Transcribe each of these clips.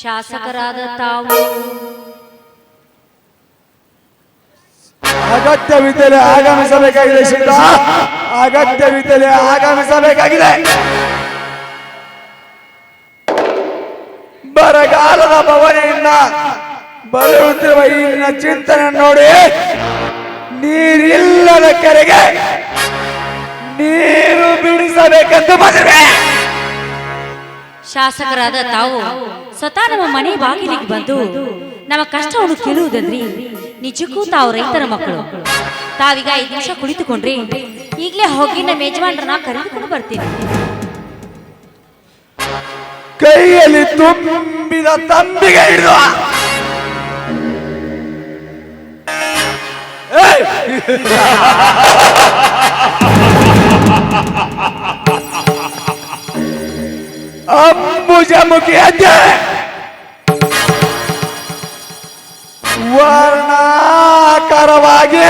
ಶಾಸಕರಾದ ತಾವು ಅಗತ್ಯವಿದ್ದರೆ ಆಗಮಿಸಬೇಕಾಗಿದೆ ಶಿಲ್ಪ ಅಗತ್ಯವಿದ್ದರೆ ಆಗಮಿಸಬೇಕಾಗಿದೆ. ಬರಗಾಲದ ಭವನೆಯಿಂದ ಬರುತ್ತಿರುವ ಈ ಚಿಂತನೆ ನೋಡಿ. ನೀರಿಲ್ಲದ ಕೆರೆಗೆ ನೀರು ಬಿಡಿಸಬೇಕೆಂದು ಬಂದಿವೆ ಶಾಸಕರಾದ ತಾವು ಸ್ವತಃ ನಮ್ಮ ಮನೆ ಬಾಗಿಲಿಗೆ ಬಂದು ನಮ್ಮ ಕಷ್ಟವನ್ನು ಕೇಳುವುದಂದ್ರಿ? ನಿಜಕ್ಕೂ ತಾವು ರೈತರ ಮಕ್ಕಳು. ತಾವೀಗ ಐದು ನಿಮಿಷ ಕುಳಿತುಕೊಂಡ್ರಿ. ಈಗಲೇ ಹೋಗಿ ನಮ್ಮ ಯಜಮಾನ್ರನ್ನ ಕರೆದುಕೊಂಡು ಬರ್ತೀನಿ. ಕೈಯಲ್ಲಿ ತುಂಬಿದ ತಂಬಿಗೆ ಹಿಡಿದು! ಅಂಬುಜಮುಖಿ ಅಜ್ಜೆ ವರ್ಣಾಕರವಾಗಿ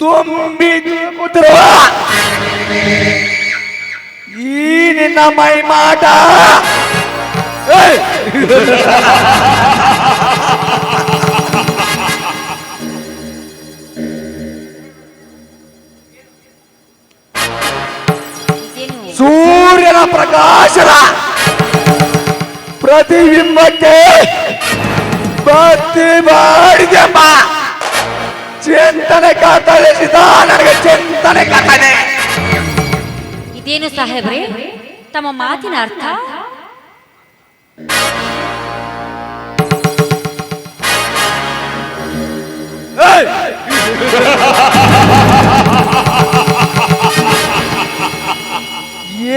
ತುಂಬಿ ಕೂತಿರುವ ಈ ನಿನ್ನ ಮೈಮಾಟ ಏಯ್! ಪ್ರತಿಬಿಂಬಕ್ಕೆ ಭಕ್ತಿ ಮಾಡಿದೆಂಬ ಚಿಂತನೆ ಕಾತಳಿಸಿದ ನನಗೆ ಚಿಂತನೆ ಕಾತನೆ ಇದೇನು ಸಾಹೇಬ್ರೆ? ತಮ್ಮ ಮಾತಿನ ಅರ್ಥ!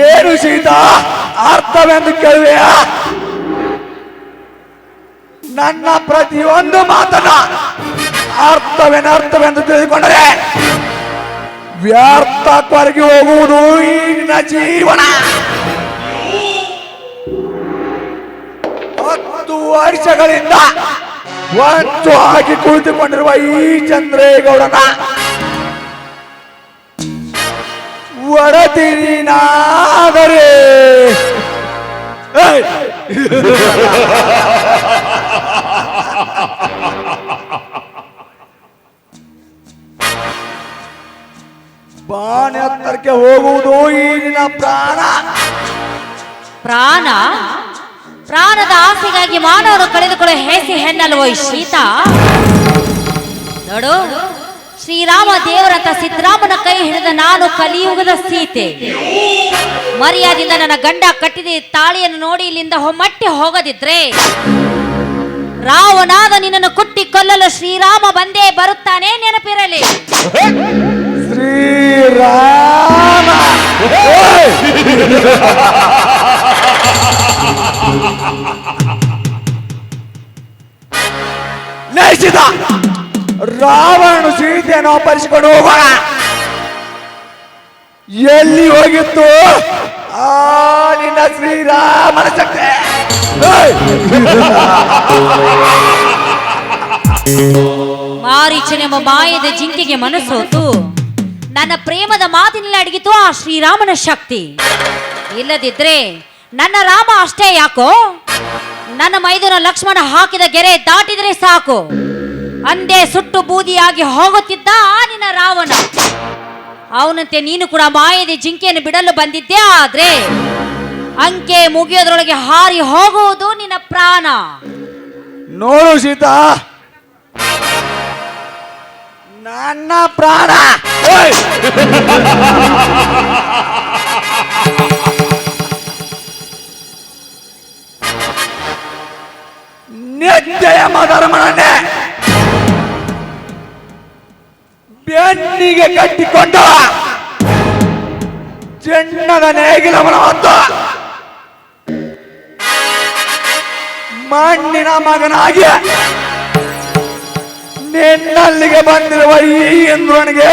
ಏನು ಸೀತಾ? ಅರ್ಥವೆಂದು ಕೇಳುವೆಯ? ನನ್ನ ಪ್ರತಿಯೊಂದು ಮಾತನ್ನ ಅರ್ಥವೇನು ಅರ್ಥವೆಂದು ತಿಳಿದುಕೊಂಡರೆ ವ್ಯರ್ಥ ಕೊರಗಿ ಹೋಗುವುದು ಈ ನಿನ್ನ ಜೀವನ ಹತ್ತು ವರ್ಷಗಳಿಂದ ಹೊಂಚು ಹಾಕಿ ಕುಳಿತುಕೊಂಡಿರುವ ಈ ಚಂದ್ರೇಗೌಡನ ಒಡತಿನಾದರೆ ಏಯ್! ಬಾಣ ಎತ್ತರಕ್ಕೆ ಹೋಗುವುದು ಈ ಪ್ರಾಣ. ಪ್ರಾಣ? ಪ್ರಾಣದ ಆಸೆಗಾಗಿ ಮಾನವರು ಕಳೆದುಕೊಳ್ಳುವ ಹೇಸಿ ಹೆಣ್ಣಲ್ವೋ ಈ ಶೀತ? ನೋಡು. ಶ್ರೀರಾಮ ದೇವರಂತ ಸಿದ್ದರಾಮನ ಕೈ ಹಿಡಿದ ನಾನು ಕಲಿಯುಗದ ಸೀತೆ. ಮರ್ಯಾದಿಂದ ನನ್ನ ಗಂಡ ಕಟ್ಟಿದ ತಾಳಿಯನ್ನು ನೋಡಿ ಇಲ್ಲಿಂದ ಹೊಮ್ಮಟ್ಟಿ ಹೋಗದಿದ್ರೆ ರಾವಣಾದ ನಿನ್ನನ್ನು ಕುಟ್ಟಿ ಕೊಲ್ಲಲು ಶ್ರೀರಾಮ ಬಂದೇ ಬರುತ್ತಾನೆ ನೆನಪಿರಲಿ. ಶ್ರೀರಾಮ! ರಾವಣ ರಾವಣ ಅಪರಿಸಿಕೊಂಡು ಹೋಗೋಣ. ಎಲ್ಲಿ ಹೋಗಿತ್ತು? ಆ, ನಿನ್ನ ಶ್ರೀರಾಮನ ಶಕ್ತಿ! ಮಾರೀಚನೆಂಬ ಮಾಯದ ಜಿಂಕೆಗೆ ಮನಸ್ಸೋತು. ನನ್ನ ಪ್ರೇಮದ ಮಾತಿನಲ್ಲಿ ಅಡಗಿತು ಆ ಶ್ರೀರಾಮನ ಶಕ್ತಿ. ಇಲ್ಲದಿದ್ರೆ ನನ್ನ ರಾಮ ಅಷ್ಟೇ ಯಾಕೋ? ನನ್ನ ಮೈದುನ ಲಕ್ಷ್ಮಣ ಹಾಕಿದ ಗೆರೆ ದಾಟಿದ್ರೆ ಸಾಕು. ಅಂದೇ ಸುಟ್ಟು ಬೂದಿಯಾಗಿ ಹೋಗುತ್ತಿದ್ದ ಆನಿನ ರಾವಣ. ಅವನಂತೆ ನೀನು ಕೂಡ ಮಾಯದ ಜಿಂಕೆಯನ್ನು ಬಿಡಲು ಬಂದಿದ್ದೆ ಆದ್ರೆ ಅಂಕೆ ಮುಗಿಯೋದ್ರೊಳಗೆ ಹಾರಿ ಹೋಗುವುದು ನಿನ್ನ ಪ್ರಾಣ. ನೋಡು ಸೀತಾ. ನನ್ನ ಪ್ರಾಣ. ನಿಜಯ ಧರ್ಮನನ್ನೇ ಬೆನ್ನಿಗೆ ಕಟ್ಟಿಕೊಂಡ ಚೆನ್ನದ ನೇಗಿಲವನ ಹೊತ್ತ ಮಣ್ಣಿನ ಮಗನಾಗಿ ನಿನ್ನಲ್ಲಿಗೆ ಬಂದಿರುವ ಈ ಇಂದ್ರನಿಗೆ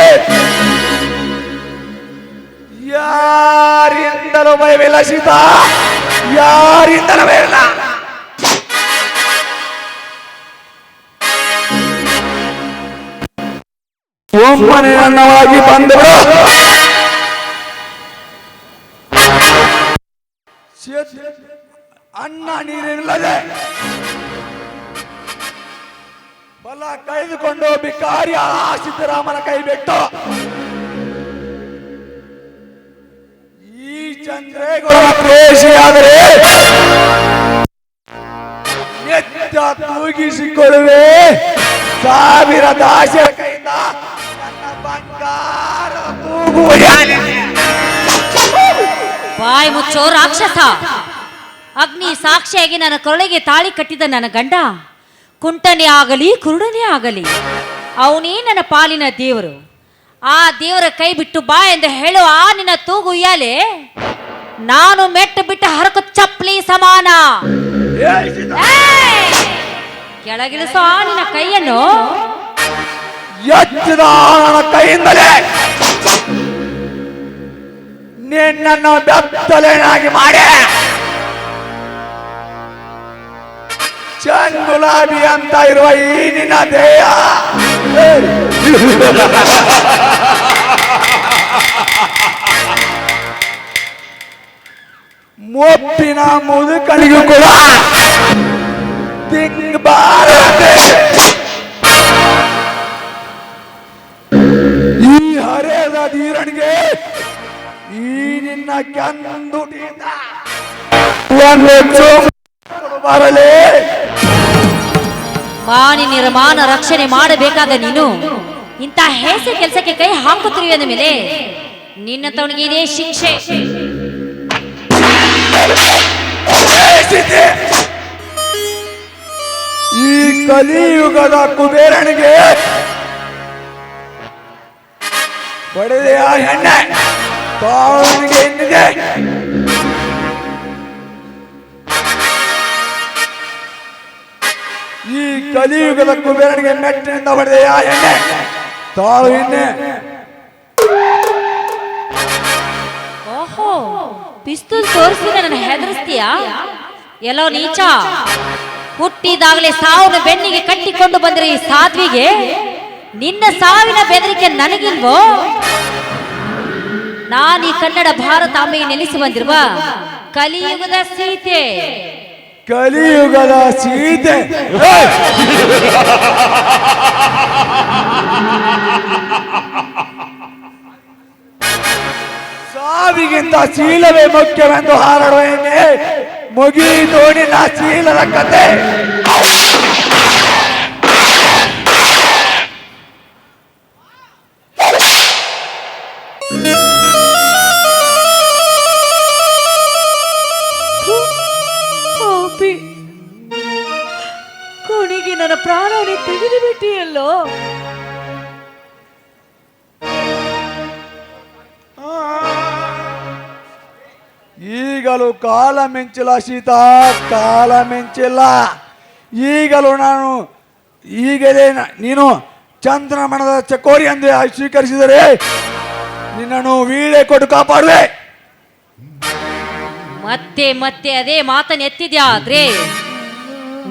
ಯಾರಿಂದಲೂ ಭಯವಿಲ್ಲ ಸೀತಾ. ಯಾರಿಂದಲೂ ಭಯವಿಲ್ಲ. ಅನ್ನವಾಗಿ ಬಂದರು ಅನ್ನ ನೀರಿಲ್ಲದೆ ಬಲ ಕಳೆದುಕೊಂಡು ಬಿಕಾರಿ ಆ ಸಿದ್ದರಾಮನ ಕೈ ಬಿಟ್ಟು ಈ ಚಂದ್ರೇಗೌಡ ನಿತ್ಯ ತೂಗಿಸಿಕೊಳ್ಳುವೆ. ಸಾವಿರ ದಾಸರ ಕೈಯಿಂದ ಬಾಯ್ ಮುಚ್ಚೋ ರಾಕ್ಷಸ. ಅಗ್ನಿ ಸಾಕ್ಷಿಯಾಗಿ ನನ್ನ ಕೊರಳಿಗೆ ತಾಳಿ ಕಟ್ಟಿದ ನನ್ನ ಗಂಡ. ಕುಂಟನೇ ಆಗಲಿ, ಕುರುಡನೇ ಆಗಲಿ, ಅವನೇ ನನ್ನ ಪಾಲಿನ ದೇವರು. ಆ ದೇವರ ಕೈ ಬಿಟ್ಟು ಬಾ ಎಂದು ಹೇಳುವ ಆ ನಿನ್ನ ತೂಗು ಉಯ್ಯಾಲೆ ನಾನು ಮೆಟ್ಟು ಬಿಟ್ಟ ಹರಕು ಚಪ್ಪಲಿ ಸಮಾನ! ಕೆಳಗಿಳಿಸೋ ಆ ನಿನ್ನ ಕೈಯನ್ನು. ಕೈಯಿಂದಲೇ ನಿನ್ನನ್ನು ಬೆತ್ತಲೇನಾಗಿ ಮಾಡಿ. ಚಂಗುಲಾಬಿ ಅಂತ ಇರುವ ಈ ನಿನ್ನ ದೇಹ. ಮುಪ್ಪಿನ ಮುದುಕಳಿಗೂ ಕೂಡ ತಿಂಗಬಾರದೆ ಈ ಹರೆಯದ ಧೀರನಿಗೆ ಕೆಂದುಟಿಯಿಂದ ಒಂದು ಚೂರು ಮಾನಿ ನಿರ್ಮಾಣ ರಕ್ಷಣೆ ಮಾಡಬೇಕಾದ ನೀನು ಇಂಥ ಹೇಸ ಕೆಲಸಕ್ಕೆ ಕೈ ಹಾಕುತ್ತಿರುವೆ ಅಂದ ಮೇಲೆ ನಿನ್ನ ತವನಿಗೆ ಇದೇ ಶಿಕ್ಷೆ. ಈ ಕಲಿಯುಗದ ಕುಬೇರನಿಗೆ ಪಡೆದೆಯ ಹೆಣ್ಣೆ? ಈ ಕಲಿಯುಗದ ಕುಬೇರನಿಗೆ ಮೆಟ್ಟಿನಿಂದ ಹೊಡೆದೆಯ ಎಣ್ಣೆ. ತಾಳು ಎಣ್ಣೆ. ಓಹೋ, ಪಿಸ್ತೂಲ್ ತೋರಿಸಿ ನನ್ನ ಹೆದರಿಸ್ತೀಯಾ? ಎಲ್ಲೋ ನೀಚ? ಹುಟ್ಟಿದಾಗಲೇ ಸಾವಿನ ಬೆನ್ನಿಗೆ ಕಟ್ಟಿಕೊಂಡು ಬಂದಿರೋ ಈ ಸಾಧ್ವಿಗೆ ನಿನ್ನ ಸಾವಿನ ಬೆದರಿಕೆ ನನಗಿಲ್ವೋ? ನಾನು ಈ ಕನ್ನಡ ಭಾರತಾಂಬೆಗೆ ನೆಲೆಸಿ ಬಂದಿರುವ ಕಲಿಯುಗದ ಸೀತೆ. ಕಲಿಯುಗದ ಸೀತೆ! ಸಾವಿಗಿಂತ ಶೀಲವೇ ಮುಖ್ಯವೆಂದು ಹಾರಡುವೆ ಮುಗಿ ನೋಡಿ ನಾ ಶೀಲದ ಕತೆ. ಈಗಲೂ ಕಾಲ ಮಿಂಚಿಲ್ಲ ಸೀತಾ ಕಾಲ ಮಿಂಚಿಲ್ಲ. ಈಗಲೂ ನಾನು ಈಗಲೇ ನೀನು ಚಂದ್ರಮಣದ ಚಕೋರಿ ಎಂದು ಸ್ವೀಕರಿಸಿದರೆ ನಿನ್ನನ್ನು ವೀಳೆ ಕೊಟ್ಟು ಕಾಪಾಡುವೆ. ಮತ್ತೆ ಮತ್ತೆ ಅದೇ ಮಾತನ್ನ ಎತ್ತಿದ್ಯಾ ಆದ್ರೆ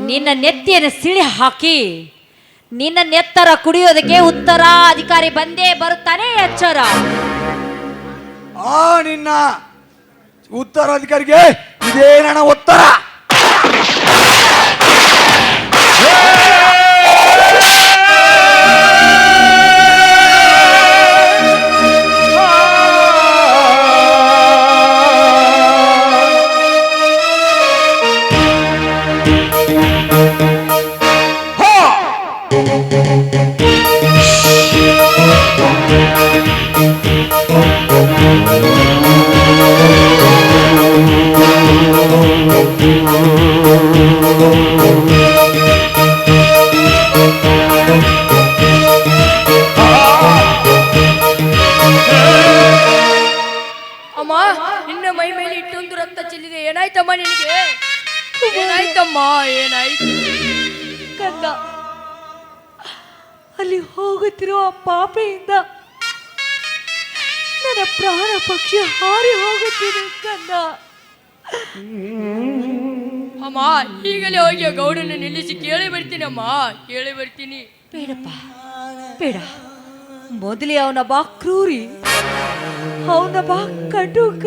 ನಿನ್ನ ನೆತ್ತಿಯನ್ನು ಸಿಳಿ ಹಾಕಿ ನಿನ್ನ ನೆತ್ತರ ಕುಡಿಯೋದಕ್ಕೆ ಉತ್ತರಾಧಿಕಾರಿ ಬಂದೇ ಬರುತ್ತಾನೆ ಎಚ್ಚರ ಆ ನಿನ್ನ ಉತ್ತರಾಧಿಕಾರಿಗೆ ಇದೇ ನನ್ನ ಪಕ್ಷಿ ಹಾರಿ ಹೋಗುತ್ತಿದೆ ಕಂದ. ಅಮ್ಮ ಈಗಲೇ ಹೋಗಿ ಆ ಗೌಡನ ನಿಲ್ಲಿಸಿ ಕೇಳಿ ಬರ್ತೀನಿ ಅಮ್ಮ ಕೇಳಿ ಬರ್ತೀನಿ. ಬೇಡಪ್ಪ ಬೇಡ. ಮೊದಲೇ ಅವನ ಬಾ ಕ್ರೂರಿ ಅವನ ಬಾ ಕಟುಕ.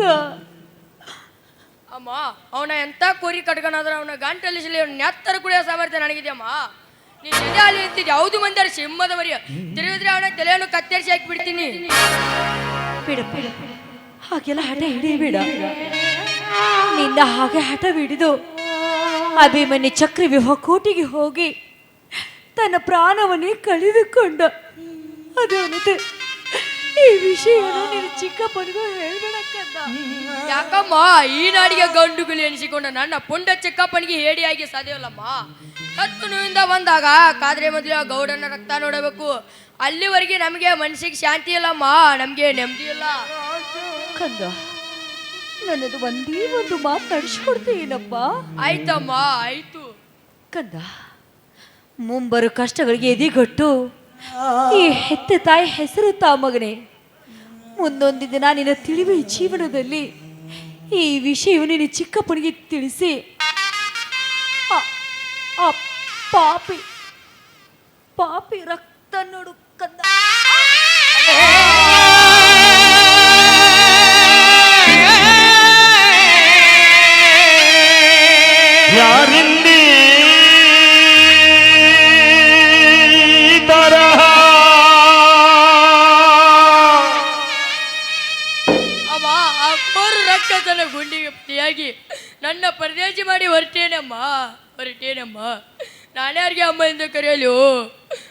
ಅಮ್ಮ ಅವನ ಎಂತ ಕೋರಿ ಕಟ್ಕೊಂಡ್ರೆ ಅವನ ಗಂಟಲ್ಲಿ ಸಿಲಿ ಅವನ ನೆತ್ತರ ಕುಡಿಯೋ ಸಾಮರ್ಥ್ಯ ನನಗಿದೆಯಮ್ಮ. ನೀನ್ ಎದೆ ಅಲ್ಲಿ ನಿಂತಿದ್ದೆ ಯಾವ್ದು ಮಂದಿರ ಸಿಂಹದ ಮರಿಯ. ತಿರುಗಿದ್ರೆ ಅವನ ತಲೆಯನ್ನು ಕತ್ತರಿಸಿ ಹಾಕಿ ಬಿಡ್ತೀನಿ. ಬಿಡ ಬಿಡ. ಹಾಗೆಲ್ಲ ಹಠ ಹಿಡಿಯಬೇಡ. ನಿನ್ನ ಹಾಗೆ ಹಠ ಬಿಡಿದು ಅಭಿಮನ್ಯ ಚಕ್ರವ್ಯೂಹ ಕೋಟಿಗೆ ಹೋಗಿ ತನ್ನ ಪ್ರಾಣವನ್ನೇ ಕಳೆದುಕೊಂಡ. ಅದಲ್ಲದೆ ಈ ವಿಷಯವನ್ನು ನೀನು ಚಿಕ್ಕಪ್ಪನಿಗೂ ಹೇಳ್ಬೇಡಕ್ಕಂದ ಯಾಕಮ್ಮ ಈ ನಾಡಿಗೆ ಗಂಡುಗಳು ಎನಿಸಿಕೊಂಡ ನನ್ನ ಪುಂಡ ಚಿಕ್ಕಪ್ಪನಿಗೆ ಹೇಡಿಯಾಗಿ ಸಾಧ್ಯವಲ್ಲಮ್ಮ. ಕತ್ತು ನೋವಿಂದ ಬಂದಾಗ ಕಾದ್ರೆ ಮೊದಲು ಆ ಗೌಡನ ರಕ್ತ ನೋಡಬೇಕು. ಅಲ್ಲಿವರೆಗೆ ನಮಗೆ ಮನಸ್ಸಿಗೆ ಶಾಂತಿ ಇಲ್ಲಮ್ಮ ನಮಗೆ ನೆಮ್ಮದಿ ಇಲ್ಲ. ಕಂದ ನನ್ನದು ಒಂದೇ ಒಂದು ಮಾತು ನಡೆಸ್ಕೊಡ್ತೀನಪ್ಪ ಆಯ್ತಮ್ಮ ಆಯ್ತು. ಕಂದ ಮುಂಬರು ಕಷ್ಟಗಳಿಗೆ ಎದಿಗೊಟ್ಟು ಈ ಹೆತ್ತ ತಾಯಿ ಹೆಸರು ತಾ ಮಗನೇ. ಮುಂದೊಂದು ದಿನ ನಿನ್ನ ತಿಳಿವೆ ಜೀವನದಲ್ಲಿ ಈ ವಿಷಯವು ನಿನ್ನ ಚಿಕ್ಕಪ್ಪನಿಗೆ ತಿಳಿಸಿ. ಆ- ಆ ಪಾಪಿ ಪಾಪಿ ರಕ್ತ ನೋಡು ಕಂದ. ನನ್ನ ಪರದೇಶಿ ಮಾಡಿ ಹೊರಟೇನಮ್ಮ ಹೊರಟೇನಮ್ಮ. ನಾನ್ಯಾರಿಗೆ ಅಮ್ಮ ಎಂದು ಕರೆಯಲು,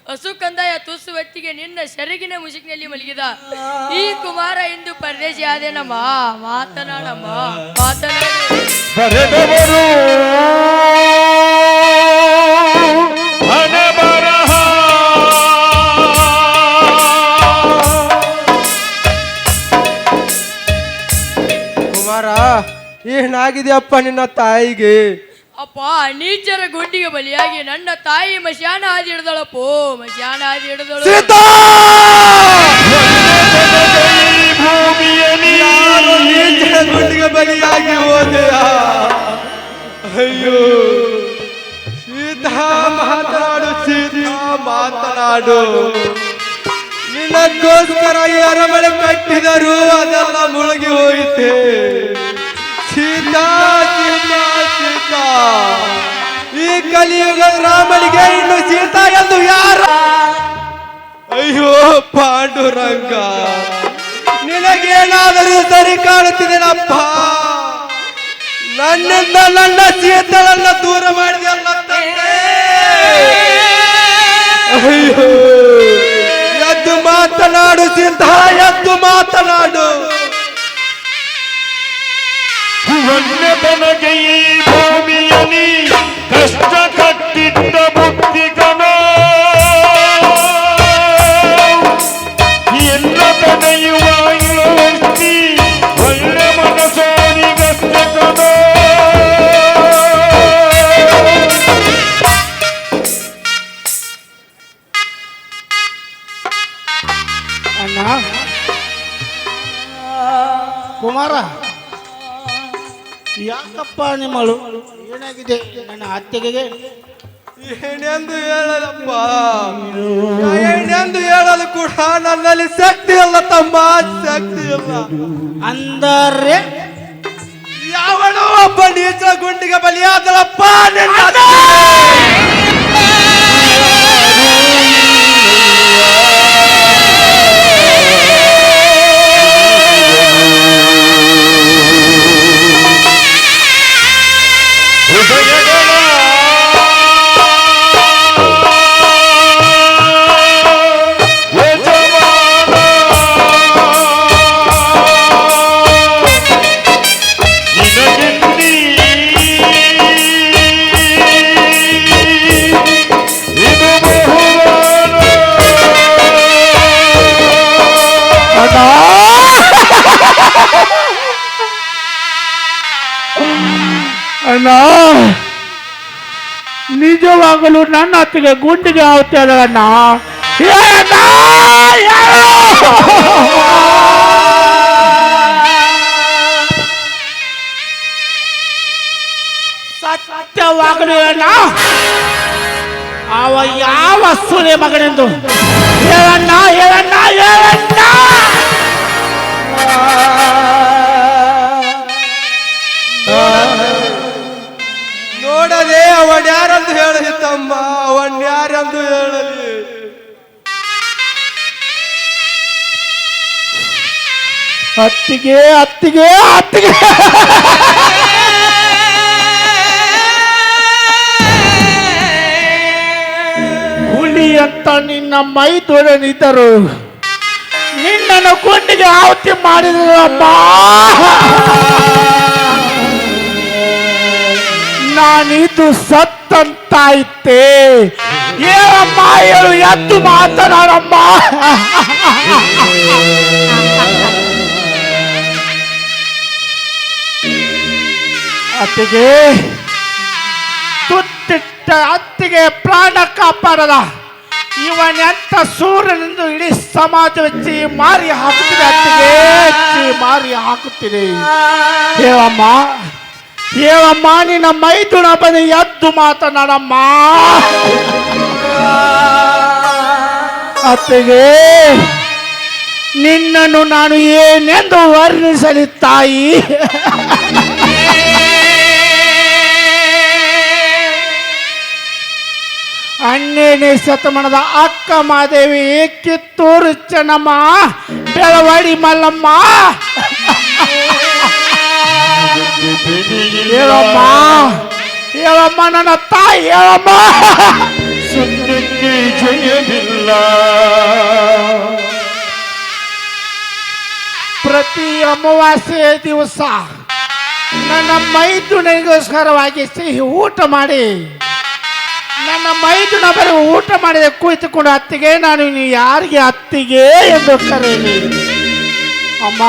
ಹಸು ಕಂದಾಯ ತುಸು ಹೊತ್ತಿಗೆ ನಿನ್ನ ಸೆರಗಿನ ಮುಸುಕಿನಲ್ಲಿ ಮಲಗಿದ ಈ ಕುಮಾರ ಇಂದು ಪರದೇಶಿ ಆದೇನಮ್ಮ. ಮಾತನಾಡಮ್ಮ, ಮಾತನಾಡು. ಏನಾಗಿದೆಯಪ್ಪ ನಿನ್ನ ತಾಯಿಗೆ? ಅಪ್ಪ ನೀಚರ ಗುಂಡಿಗೆ ಬಲಿಯಾಗಿ ನನ್ನ ತಾಯಿ ಮಶಾನ ಹಾದಿ ಹಿಡ್ದಳಪ್ಪ ಮಶಾನ ಹಾದಿ ಹಿಡ್ದಳು. ಸೀತಾ! ಈ ಭೂಮಿಯಲ್ಲಿ ನಾನು ನೀಚರ ಗುಂಡಿಗೆ ಬಲಿಯಾಗಿ ಹೋದೆಯ ಅಯ್ಯೋ ಸೀತಾ ಮಾತನಾಡು ಸೀತಾ ಮಾತನಾಡು. ನಿನಗೋಸ್ಕರ ಈ ಅರಮನೆ ಕಟ್ಟಿದರು ಅದೆಲ್ಲ ಮುಳುಗಿ ಹೋಯಿತೆ? ಕಲಿಯುಗ ರಾಮನಿಗೆ ಇನ್ನು ಸೀತಾ ಎಂದು ಯಾರ? ಅಯ್ಯೋ, ಪಾಂಡುರಂಗ. ನಿನಗೇನಾದರೂ ಸರಿ ಕಾಣುತ್ತಿದ್ದೇನಪ್ಪ ನನ್ನಿಂದ ನನ್ನ ಸೀತಳನ್ನ ದೂರ ಮಾಡಿದೆಯಲ್ಲ ಅಯ್ಯೋ, ಎದ್ದು ಮಾತನಾಡು ಸೀತಾ, ಎದ್ದು ಮಾತನಾಡು. ಭೂಮಿಯ ನೀ ಕಷ್ಟ ಕಟ್ಟಿದ್ದ ಏನೆಂದು ಹೇಳಲಪ್ಪ. ಏನೆಂದು ಹೇಳಲು ಕೂಡ ನನ್ನಲ್ಲಿ ಶಕ್ತಿ ಇಲ್ಲ ತಮ್ಮ ಶಕ್ತಿ ಇಲ್ಲ. ಅಂದರೆ? ಯಾವನೋ ಒಬ್ಬ ನೀಚ ಗುಂಡಿಗೆ ಬಲಿಯಾದಳಪ್ಪ ನಿನ್ನ ಅಣ್ಣ ನಿಜವಾಗಲೂ ನನ್ನ ಅತ್ತಿಗೆ ಗುಂಡಿಗೆ ಆಗ್ತಾರೆ ಅಣ್ಣ ಹೇಳಣ್ಣ, ಹೇಳು! ಸತ್ಯವಾಗಲಿ ಅಣ್ಣ ಅವ ಯಾವ ಸೂರ್ಯ ಮಗನೆಂದು ಹೇಳಣ್ಣ ಹೇಳಣ್ಣ ಹೇಳಣ್ಣ ಅವನ್ ಯಾರಂದು ಹೇಳಲಿ ತಮ್ಮ ಅವನ್ ಯಾರಂದು ಹೇಳಲಿ? ಅತ್ತಿಗೆ ಅತ್ತಿಗೆ ಅತ್ತಿಗೆ. ಹುಲಿ ಅಂತ ನಿನ್ನ ಮೈ ತೊಡನಿದ್ದರು ನಿನ್ನನ್ನು ಕೊಂಡಿಗೆ ಆವತಿ ಮಾಡಿದ್ರು ಅಮ್ಮ ನಾನಿದು ಸತ್ತಂತಾಯ್ತೆ? ಏನಮ್ಮ ಹೇಳು ಎದ್ದು ಮಾತನಾಡಮ್ಮ. ಅತ್ತಿಗೆ ತುತ್ತಿಟ್ಟ ಅತ್ತಿಗೆ ಪ್ರಾಣ ಕಾಪಾಡದ. ಇವನೆಂತ ಸೂರ್ಯನೆಂದು ಇಡೀ ಸಮಾಜ ಚಿ ಮಾರಿ ಹಾಕುತ್ತಿದೆ ಅತ್ತಿಗೆ. ಚಿ ಮಾರಿ ಹಾಕುತ್ತಿದೆ. ಹೇಳಮ್ಮ ಹೇಳಮ್ಮ ನಿನ್ನ ಮೈದುನ ಬನ್ನಿ ಎದ್ದು ಮಾತನಾಡಮ್ಮ ಅತ್ತಿಗೆ ನಿನ್ನನ್ನು ನಾನು ಏನೆಂದು ವರ್ಣಿಸಲಿ ತಾಯಿ ಹನ್ನೆರಡನೇ ಶತಮಾನದ ಅಕ್ಕ ಮಾದೇವಿ ಕಿತ್ತೂರು ಚೆನ್ನಮ್ಮ ಬೆಳವಡಿ ಮಲ್ಲಮ್ಮ ಹೇಳಮ್ಮ ಹೇಳಮ್ಮ ನನ್ನ ತಾಯಿ ಹೇಳಮ್ಮ ಸತ್ಯಕ್ಕೆ ಜಯವಿಲ್ಲ. ಪ್ರತಿ ಅಮಾವಾಸ್ಯೆ ದಿವಸ ನನ್ನ ಮೈದುನಿಗೋಸ್ಕರವಾಗಿ ಸಿಹಿ ಊಟ ಮಾಡಿ ನನ್ನ ಮೈದುನ ಬರೀ ಊಟ ಮಾಡಿದ ಕುಳಿತುಕೊಂಡು ಅತ್ತಿಗೆ ನಾನು ಯಾರಿಗೆ ಅತ್ತಿಗೆ ಎಂದು ಕರೆಯಲಿ. ಅಮ್ಮ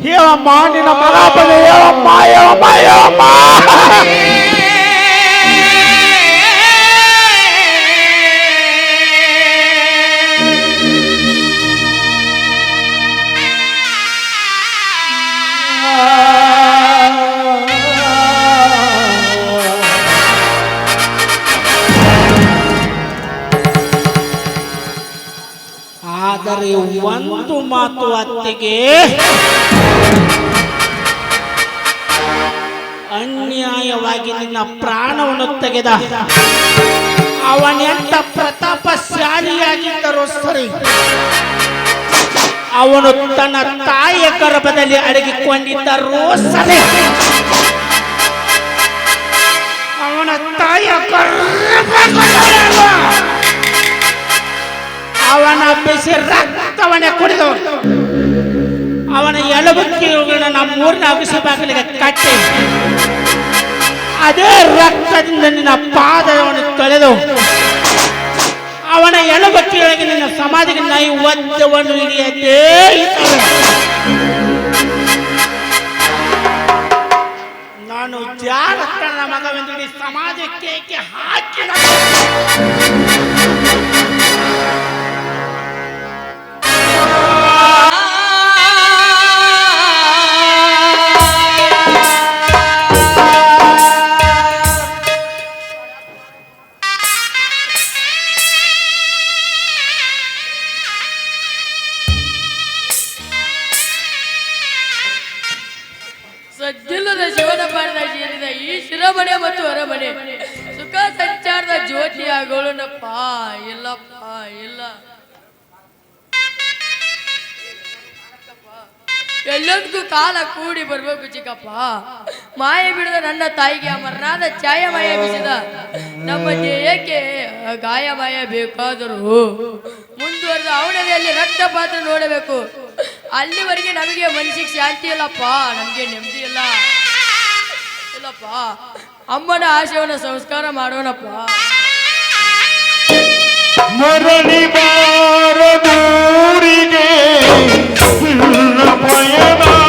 ಹೇಳಮ್ಮ ನಿನ್ನ ಮಗ ಬಂದ ಹೇಳಮ್ಮ ಹೇಳಮ್ಮ ತೆಗೆದ. ಅವನೆಂತ ಪ್ರತಾಪಶಾಲಿಯಾಗಿದ್ದರೂ ಸರಿ. ಅವನು ತನ್ನ ತಾಯಿಯ ಗರ್ಭದಲ್ಲಿ ಅಡಗಿಕೊಂಡಿದ್ದರೂ ಸರಿ. ಅವನ ತಾಯಿಯ ಅವನ ಬಿಸಿ ರಕ್ತವನ್ನೇ ಕುಡಿದು ಅವನ ಎಲುಬುಕ್ಕಿಗಳನ್ನ ನಮ್ಮ ಊರಿನ ಅಭಿಷೇಕ ಕಟ್ಟಿ. ಅದೇ ರಕ್ತದಿಂದ ನಿನ್ನ ಪಾದವನ್ನು ತೊಳೆದು ಅವನ ಎಲುಬಕ್ಕಿಯೊಳಗೆ ನಿನ್ನ ಸಮಾಧಿಗೆ ನಾಯಿ ಒದ್ದವನ್ನು ಹಿಡಿಯದೇ. ನಾನು ಜಾರತನ ಮಗವೆಂದು ಸಮಾಜಕ್ಕೆ ಹಾಕಿ ಹಾಕಿದ ಚಿಕ್ಕಪ್ಪ. ಮಾಯ ಬಿಡದ ನನ್ನ ತಾಯಿಗೆ ಅಮರನಾದ ಛಾಯ ಮಾಯ ಬೀಸಿದ. ನಮ್ಮ ದೇಹಕ್ಕೆ ಗಾಯ ಮಾಯ ಬೇಕಾದರೂ ಮುಂದುವರೆದ ಅವಣದಲ್ಲಿ ಪಾತ್ರ ನೋಡಬೇಕು. ಅಲ್ಲಿವರೆಗೆ ನಮಗೆ ಮನಸ್ಸಿಗೆ ಶಾಂತಿ ಇಲ್ಲಪ್ಪ. ನಮಗೆ ನೆಮ್ಮದಿ ಇಲ್ಲ. ಇಲ್ಲಪ್ಪ. ಅಮ್ಮನ ಆಶಯವನ್ನು ಸಂಸ್ಕಾರ ಮಾಡೋಣಪ್ಪ. ಮರಳಿ ಬಾರದೂರಿಗೆ ಸುಳ್ಳ